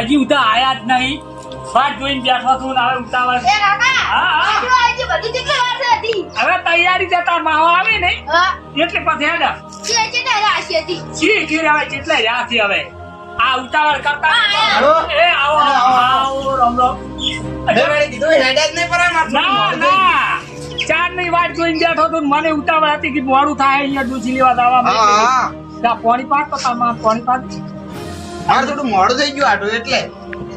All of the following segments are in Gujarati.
હજી ઉતા આયા જ નહીં. વાત જોઈને બેઠો છું ને હવે ઉતાવળ. એ કાકા હા, હા. આટલું આવી ગયું, બધું કેટલી વાર છે હવે તૈયારી છે તાર માવો આવે ને? એટલે પછી હેડા. છે છે ને રાશિ હતી. છે હવે કેટલે રાથી હવે? આ ઉતાવળ કરતા એ આવો આવો. રામ રામ કીધું એ જ નહીં પર ના ના. ચાર વાત જોઈને બેઠો તો મને ઉતાવળ હતી કે મોડું થાય અહીંયા ડૂસી લેવા દાવા હા હા. ત્યાં પાણી પાક તો તારમાં પાણી પાક મારે થોડું મોડું થઈ ગયું આટલું એટલે.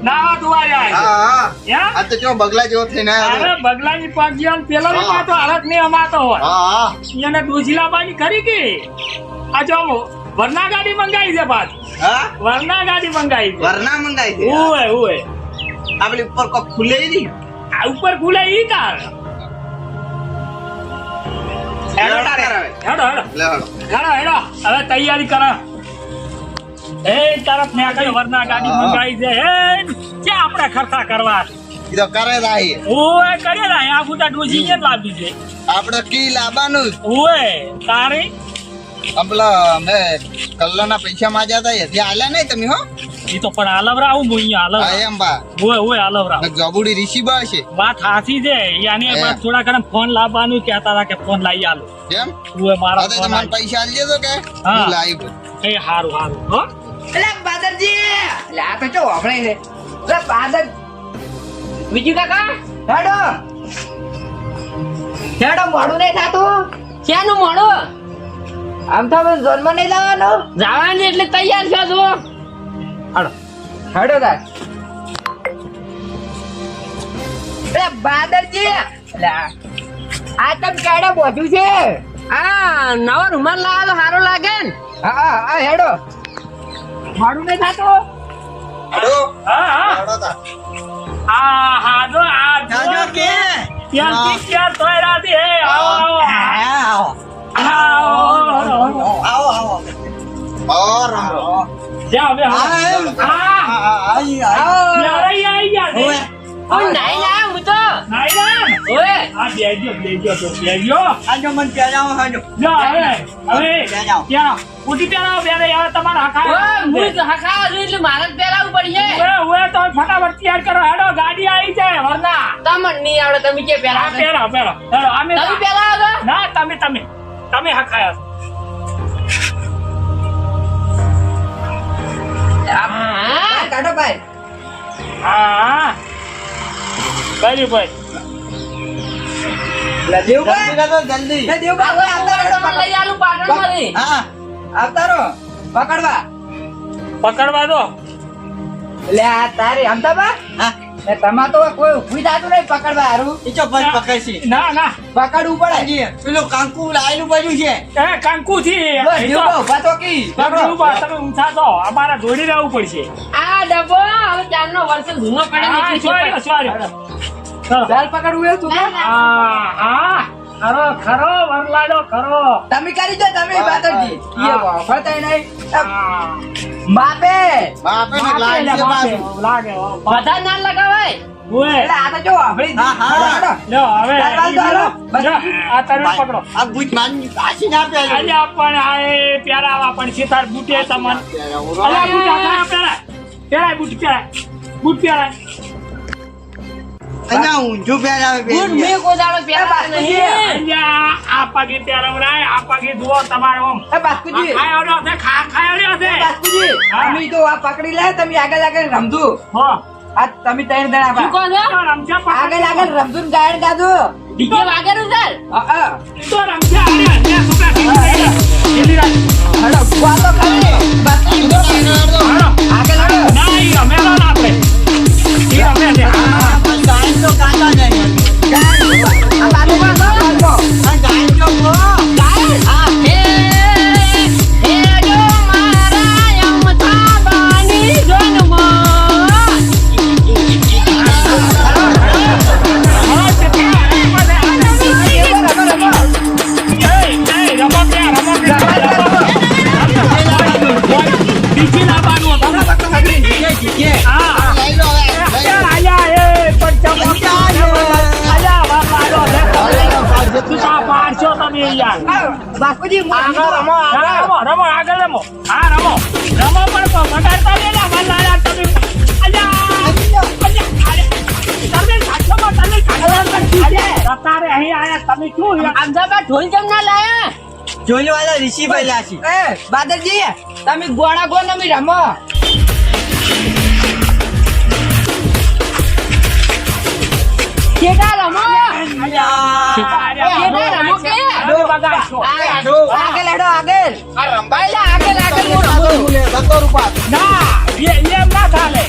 ના તું હા આ તો બગલા જેવો થઈને આવ્યો અરે બગલાની પાગ્યો પેલો ની પાતો હાલત નહીં અમાતો હોય. હા હા. એને ડોસીલા પાણી ખરી કે? આ જો વરના ગાડી મંગાવી છે પાછ. હા? વરના ગાડી મંગાવી છે. વરના મંગાવી દે ઓય ઓય આ ઉપર કોક ખુલે ની આ ઉપર ખુલે ઈ તાર. હેડો હેડો હેડો. હેડો હેડો. હવે તૈયારી કર. એ તરફ ને આગળ વરના ગાડી મંગાઈ છે. એ કે આપણે ખર્ચા કરવા? ઈ તો કરે રાહી. ઓય કરે રાહી. આ ફૂટા ડોસી કે લાવી છે? આપણે કી લાવવાનું ઓય તારી? અમલા મે કલ્લાના પૈસા માંગ્યા હતા એથી આલ્યા નહીં તમે હો? ઈ તો પણ આલવરા આવું હું અહીંયા આલવરા હાલવરા એમ બા. ઓય ઓય આલવરા જબુડી રીસીબા છે. વાત હાસી છે. યાની હે. થોડા ઘણા ફોન લાવવાનું કહેતા હતા કે ફોન લાવી આલો. કેમ? ઓય મારા ફોન પૈસા આલજે તો કે. હા. હું લાવી એ હારું હારું હો. એટલે બાદરજી એટલે આ તો ચો વપરાય છે? એટલે બાદર. બીજું કાકા? હેડો. હેડો મોડું નહીં થાતું. ક્યાંનું મોડું? આમ તો હવે નહીં જવાનું. જવાની એટલે તૈયાર છો હેડો હેડો એટલે બાદરજી એટલે આ તમ બોધું છે? આ નવો રૂમાલ લાવો સારો લાગે ને. હા હા હેડો. મોડું નહીં થતો? હા હા. આ હા જો આ જો કે. ત્યાં તોય રાતી હે આવો આવો. આવો. આવો આવો આવો આવો. રામ રામ જા હવે હા, હા આઈ યારે આઈ ગયા ઓય. નાઈ ના હું તો. નાઈ રામ. ઓએ આ બેજો બેજો તો બેજો આજો મન પ્યાજાઓ હાજો. જો હવે હવે બેજાઓ. ત્યાં ઉઠી પહેરાવો બેરે હવે તમારા ઓએ હકા હું જ હકાવા છું એટલે મારે પેલાવું પડશે. ઓએ ઓએ તો ફટાફટ તૈયાર કરો. હેડો ગાડી આવી છે વરના. તમનની આવડે તમે કે પેલા પેલા પહેરો હેડો અમે તમે તો ના તમે તમે. તમે હકાયા છો. હા. કાઢો ભાઈ. હા. ભાઈ. એટલે દેવભાઈ જલ્દી દેવભાઈ લઈ આલું પાટણમાંથી હા. આવતા રહો પકડવા. પકડવા દો. એટલે આ તારી અમદાવાદ? હા. તમા તો કોઈ ઊભી થતું નહીં પકડવા હારું? ઈચો બસ પકડશી ના ના. પકડવું પડે. હાજી કાંકુ લાયેલું બાજુ છે. એ કંકુ થી. ઊભા તો કી. પકડો તમે ઊંચા છો. અમારા જોડી રહેવું પડશે. આ ડબ્બો હવે ચારનો વર્ષ જૂનો પડે. ચલો. પકડવું એ તું. હા હા. ખરો ખરો વરલાડો ખરો. તમે કરી દો તમે બાતરજી હા. એ વફરતાય નહીં. બાપે બાપે ને બાપે લાઈ લે, છે બાપે. લાગે બધા ના લગાવાય? ઓય. એટલે આ તો જો વાપરી હા, હા. હવે આ તરફ પકડો. આ માની ના પ્યાજો પણ આ એ પણ છે તાર બુટે તમન. અલા બુટ આ બુટ બુટ અહીંયા ઊંધું પહેરાવે ગુડ મેં દાડો નહીં અહીંયા આ પગે પહેરવડાય આ પગે જુઓ તમારો આમ એ બાસ્કુજી ખાયો છે ખા ખાયો છે બાસ્કુજી અમે તો આ પકડી લે તમે આગળ આગળ રમજો હો આ તમે તૈયાર જણા બા. કહો છો રમજા આગળ આગળ રમજો ને ગાયન ગાજો ડીજે વાગેલું સર હા. તો રમજા અરે ત્યાં છોકરા. ખેલી રહ્યા. હલો વાતો કરે બાસ્કુજી. આગળ હલો ના ઈ રમેલો ને આપણે ઈ અમે હા. તો કાંટા નહીં. આ બાજુમાં હલો. આ ગાય જોઈ વાળા ઋષિભાઈ લાસી એ. બાદરજી તમે ગોળા ગો ને અમે રમો. કેટા રમો? આગળ હેડો આગળ. પહેલા આગળ આગળ હું રમું. સત્તર રૂપિયા ના એમ ના ચાલે.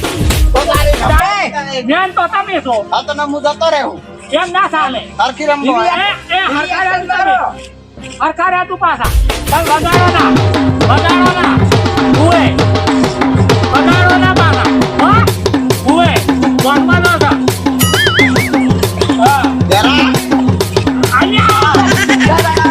તો તારી રમાય. તમે છો. હા તો હું જતો રહું. એમ ના સરખી રમવા. હરખા રહ્યા તું તમે. પાછા. તમે વગાડો ના વગાડો ના ઉએ વગાડો ના પાછા. હા? ઉએ ગોળમાં ન થા. હા. જરા. અહીંયા અહીંયા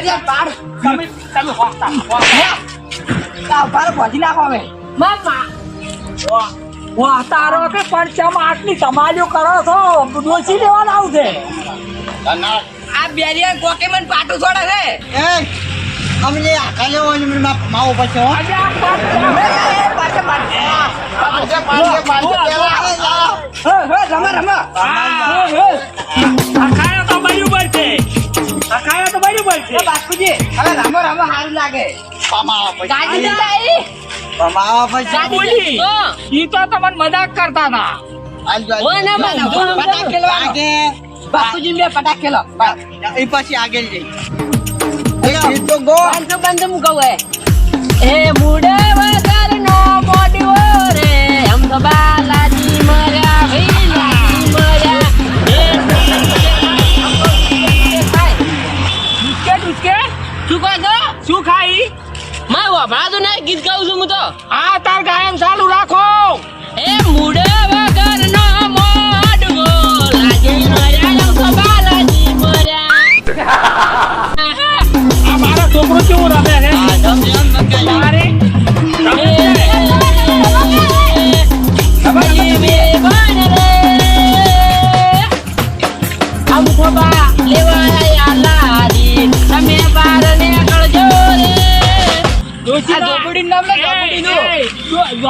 એ તમે તમે હોતા હોતા મામા વાહ તારો કે પરચમ આટલી તમારીઓ કરો છો ડોસી લેવા આવશે ના. આ બેરિયર કોકે મને પાટું છોડે છે એ, અમને આખા લેવો ને મને માવો પછી હો. આજે આ. પાછે, પાછે, પાછે પેલા હે, હે, રમા રમા આ ખાયા તો બરાબર છે આ ખાયા તો બરાબર છે બાપુજી હવે રમો રમો સારું લાગે પામા પછી. ગાડી ના પમાવા પછી. બોલી ઈ તો તમને મજાક કરતા હતા. પટાક. બે પટાક ખેલો. એ પછી આગળ જઈ. તો ગો. પાંચસો બંધ મૂકવું હે એ મુડે વગર નો મોડી રે હમ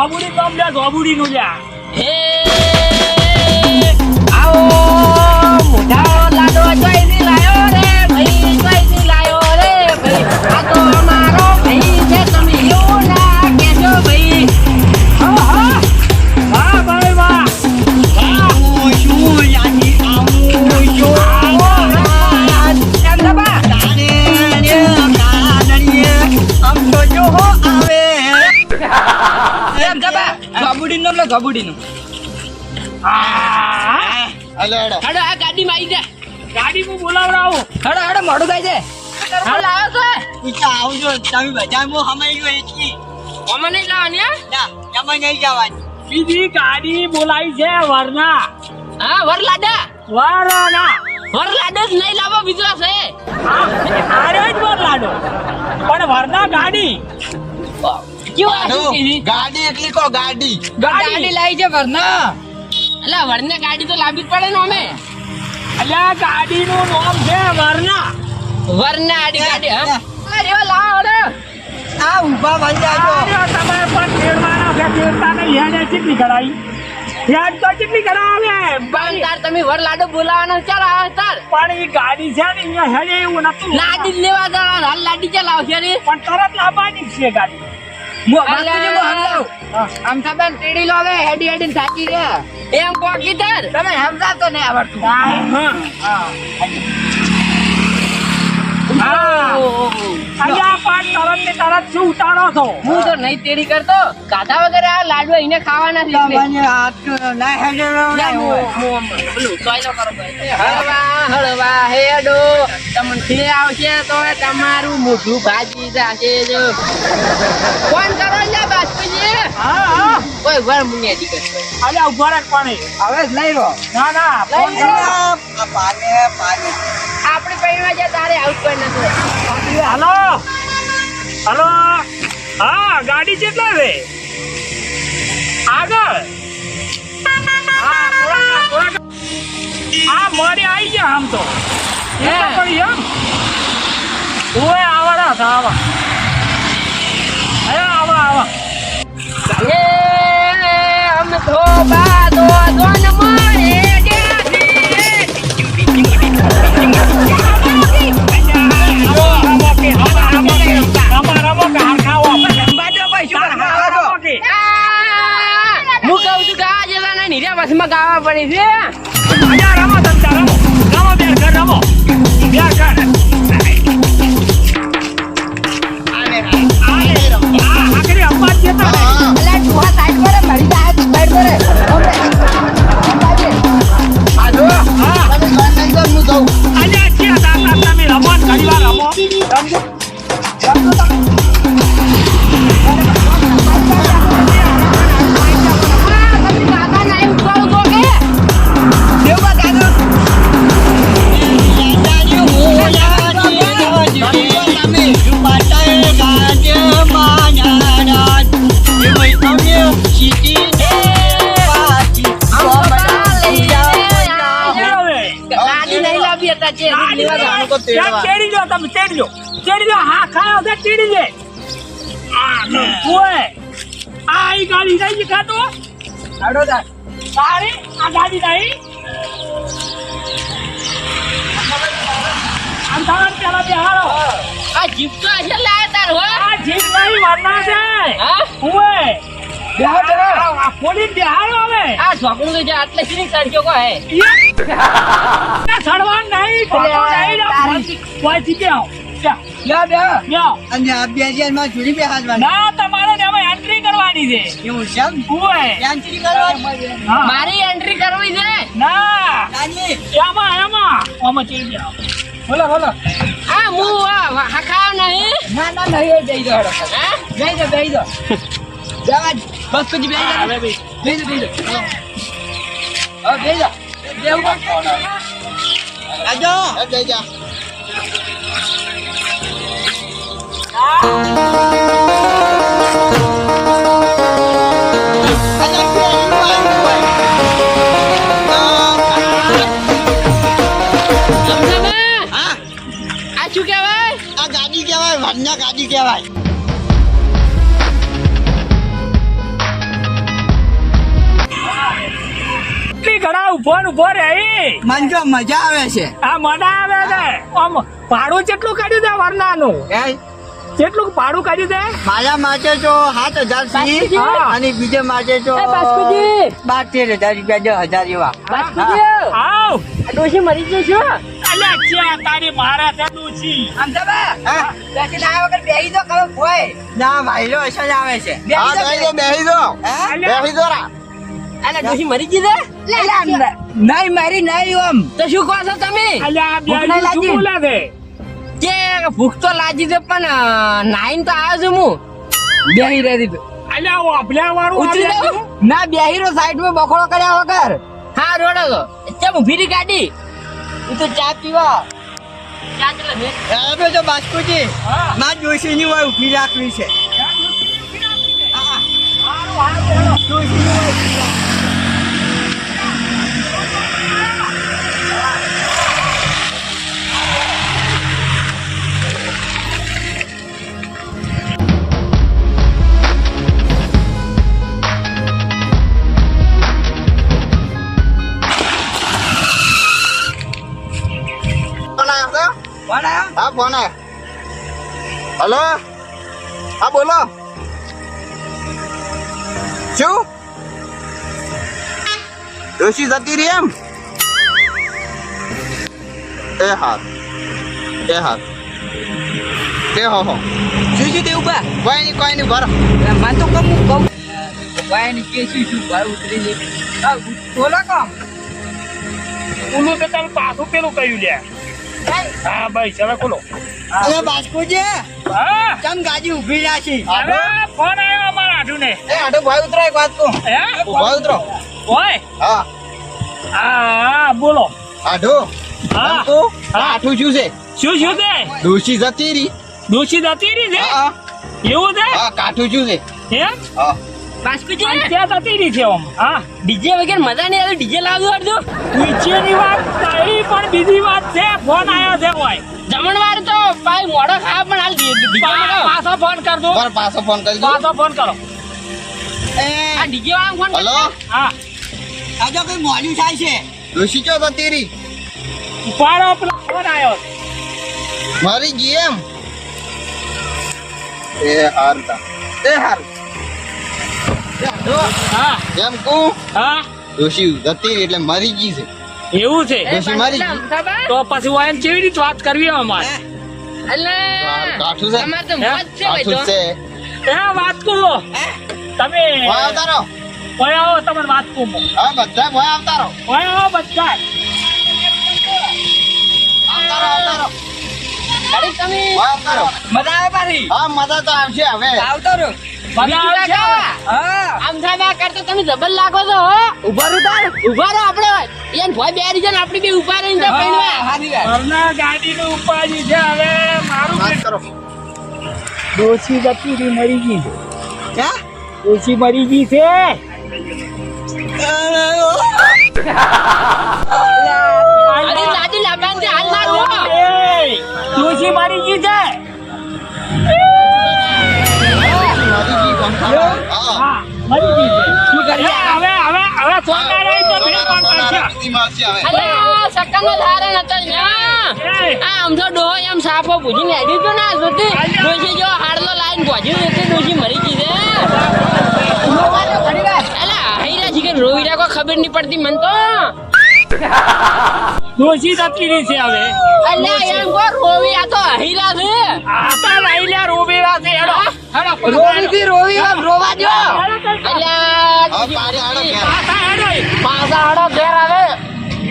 ઝોબુડી નામ લે ઝોબુડીનું લ્યા. વાહ ગબુડીનું. હલો હડો હડો આ ગાડીમાં આવી જા. ગાડી હું બોલાવડાવું. હડો હડો મોડું થાય છે. આવ્યો છે. ઈચ્છા આવજો. તમે બધા મો હમાઈ ગયો એટલી આમાં નહીં લાવવાની હે? ના એમાં નહીં જવાની. બીજી ગાડી બોલાવી છે વરના. હા વર લાડા વરના. વર લાડો જ નહીં લાવો બીજો છે. આરે જ વર લાડો પણ વરના ગાડી. ગાડો, ગાડી એટલી કો ગાડી. ગાડી. લાવી છે વરના. અલા વરને ગાડી તો લાવવી જ પડે ને અમે. અલ્યા ગાડીનું નામ છે વરના. વરના આડી ગાડી હા? ના. અરે લાવો આ ઊભા ભાઈ જાજો અરે તમે પણ તેડવાના છે તેડતા નહીં હેડે કેટલી કરાઈ તો કેટલી કરાવે. પણ તાર તમે વર લાડો બોલાવાના ચાલ આવે તાર પણ એ ગાડી છે ને અહીંયા હેડે એવું નથી લાડી જ લેવા જવા હાલ લાડી ચલાવશે પણ તરત લાવવાની છે ગાડી. બાસ્કુજી હું. આમ તો બેન ટેડી લો હવે હેડી હેડી થાકી ગયા. એમ તાર તમે સમજાતો નહીં આવડતું હા. હા અહીંયા પણ તરત ને તરત શું ઉતારો છો હું તો નહીં તેડી કરતો. કાઢા વગર આ લાડુ એને ખાવાના છે. હાથ ના સોયલો કરો હળવા હળવા હેડો. તમને આવશે તો તમારું મોઢું ભાજી જશે જો. ફોન કરો લે બાસ્કુજી હા હા. કોઈ વાર મુનિયા દીકર અલ્યા ઊભા રાખ પાણી. હવે જ લઈ લો. ના ના ફોન કરો. પાને પાને. આપણી પૈણમાં જે તારે આઉટ કરી નાખો હલો. હલો. હા ગાડી કેટલા છે? આગળ. હા મારી આવી ગયા આમ તો. પડી એમ? ઓય આવાડા હતા આવા. અરે આવા આવા. અમ થોબા દો આ નીર્યા બસમાં ગાવા પડી છે. હા આડો ચેડી લો તમે ચેડી લો ચેડી લો હા ખાયો છે ચેડી લે. આ નો ઓય આ ઈ ગાડી નહીં ખાતો. આડો તા તારી આ ગાડી નહીં આમ તમારે પેલા બેહાડો આ જીપ તો આજે લાયા તાર હો. આ જીપ નહીં વરના છે. હા? ઓય. બેહો બેહો આ પોલીસ બેહાડો હવે. આ છોકરું તો જે આટલે સીની સડક્યો કો હે. સડવાન નહીં વાંચી એન્ટ્રી. મારી કરવી છે? ના. એમાં એમાં આમાં. ચડી જાઓ બોલો બોલો. આ હું આ હખાવ નહીં. ના ના નહીં જઈ બેહી જઈ હળો. જઈ જ. બસ પછી બેહી જાઓ હવે બી. બેહી જાઓ કા? આજો. એ જા. ગાડી કહેવાય વરના ગાડી કહેવાય ઊભો ને ઊભો રે ઈ. મને તો મજા આવે છે. આ મજા આવે છે. આમ ભાડું કેટલું કાઢ્યું છે વરનાનું? એ કેટલું ભાડું કાઢ્યું છે? મારા માટે તો સાત હજાર બાસ્કુજી. અને બીજે માટે તો બાર હજાર રૂપિયા દસ હજાર એવા આવ. ડોશી મરી ગયો છો? અલ્યા ચા તારી મારા છે ડૂચી આમ તો બા. હા? બેસીને આવ્યા વગર બેહી જાઓ, ખબર હોય. ના ભાઈલો અસર આવે છે. બેહી દો બેહી. દો બેહી દો રા. આ ડોશી મરી ગઈ છે નહીં મારી નહીં ઓમ તો શું કહો છો તમે? કે ભૂખ તો લાગી છે પણ નાઈન તો આવ્યો છું હું. બેહી રહી દીધું અલ્યા વાપલ્યા વાળું ઉતરી આવ્યા ના બેહી રો સાઈડમાં બખોડો કર્યા વગર. હા રોડો તો. ચમ ઊભી રહી ગાડી? હું તો ચા પીવા. ચા ચલે છે? તો બાસ્કુજી માં જોશી ની હોય ઊભી રાખવી છે. હા ફોન હલો? હા બોલો. શું? ડોશી જતી રહી એમ? એ હા એ હા તે હો હો. શું શું બા કોઈ નહીં કોઈ નહીં ભરો. મને તો કમ કહું. ભાઈ ને કે શું શું ભાઈ ઉતરી હા, બોલો કામ. ઓલું તો તમે પાછું પેલું કહ્યું લે હા ભાઈ ચલો ખોલો. અરે બાસ્કુજી હા. ચમ ગાડી ઊભી રાખી? અરે ફોન આવ્યો અમારા આઢુને એ આઢુ ભાઈ ઉતરો એક વાત કહું. હે? ભાઈ ઉતરો. ઓય હા. હા બોલો. આઢુ હા. તો આઠું શું છે? શું શું છે? દોશી જતીરી. દોશી જતીરી છે? હા. એવું છે? હા કાઠું શું છે? હે હા. બાસ્કુજી ત્યાં જતી રહી છે આમ હા. ડીજે વગર મજા નહીં આવે ડીજે લાવ્યું અડધો? નીચેની વાત પણ બીજી વાત છે ફોન આવ્યો છે ઓય જમણવાર તો ભાઈ મોડો ખાવા પણ હાલ પાછો ફોન કરજો પર પાછો ફોન કરી દો પાછો ફોન કરો. આ ડીજે વાળા ફોન હલો? હા. આ તો કઈ મોડ્યું થાય છે. ઋષિ ચો જતી રહી ઉપાડો પેલો ફોન આવ્યો મારી જી એમ એ હારતા એ હાર. હા એમ કું હા. ડોશી જતી એટલે મરી ગઈ છે. એવું છે? ડોશી મારી ગઈ તો પછી વાયન કેવી રીતે વાત કરવી અમારે એટલે કાઠું છે. અમાર તો મોજ છે ભાઈ કાઠું તો. છે. એ વાત કરો તમે ભોય આવતા રહો ઓય આવો તમને વાત કહું હા બધા ભોય આવતા રહો ઓય આવો બધા આવતા રહો મજા આવે પાછી? હા મજા તો આવશે હવે. આવતો રહ્યો બધા બીજું આવશે કાકા, હા. અમથાબા કરતા તમે જબર મારશે હવે અરે સકંગો ધારે નતો આ આમ ડોહો એમ સાપો ભૂજીને હેડી તો ના જોતી ડોશી જો હાડલો લાઈન ભોજ્યું એટલે ડોશી મરી ગઈ છે. એલા હૈરા જીગર રોવીરા કોઈ ખબર નહીં પડતી મન તો. ડોસી જતી રહી છે હવે. અલ્યા એમ કો રોવી આ તો હૈરા છે. આ તો લઈ લે છે. હેડો. હેડો રોવી થી રોવી આમ રોવા દો અલ્યા હવે પાડે હાડો ઘેર. પાછા હેડો ઘેર આવે.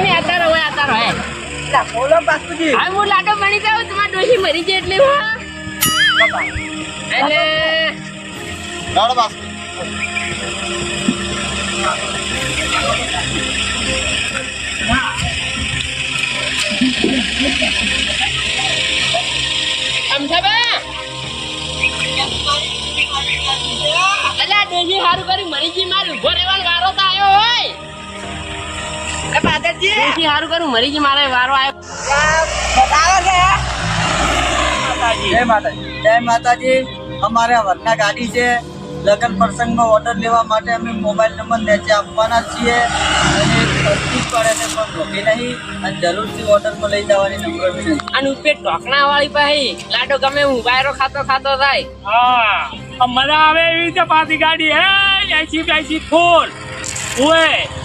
તમે અત્યારે હોય અત્યારે હોય. બોલો બાસ્તુજી હવે હું લાડો બની જાઉં તમારી ડોશી મરી જાય એટલે હું અને દાડો બાસ અલ્યા ડોશી હારું કરી મરી ગઈ મારે ઊભો રહેવાનો વારો તો આવ્યો હોય. એ પાદરજી ડોશી હારું કરી મરી ગઈ મારે વારો આવ્યો. બતાવો છે. જય માતાજી. જય માતાજી અમારે વરના ગાડી છે. લગ્ન પ્રસંગમાં ઓર્ડર લેવા માટે અમે મોબાઈલ નંબર નીચે આપવાના છીએ. અને પડે છે પણ રોકી નહીં. અને જરૂરથી ઓર્ડરમાં લઈ જવાની નંબર વિનંતી અને ઉપર ઢોકણા વાળી પાસે લાડો ગમે હું વાયરો ખાતો ખાતો થાય. હા. મજા આવે એવી રીતે પાછી ગાડી. હે એસી બેસી ફૂલ. ઓય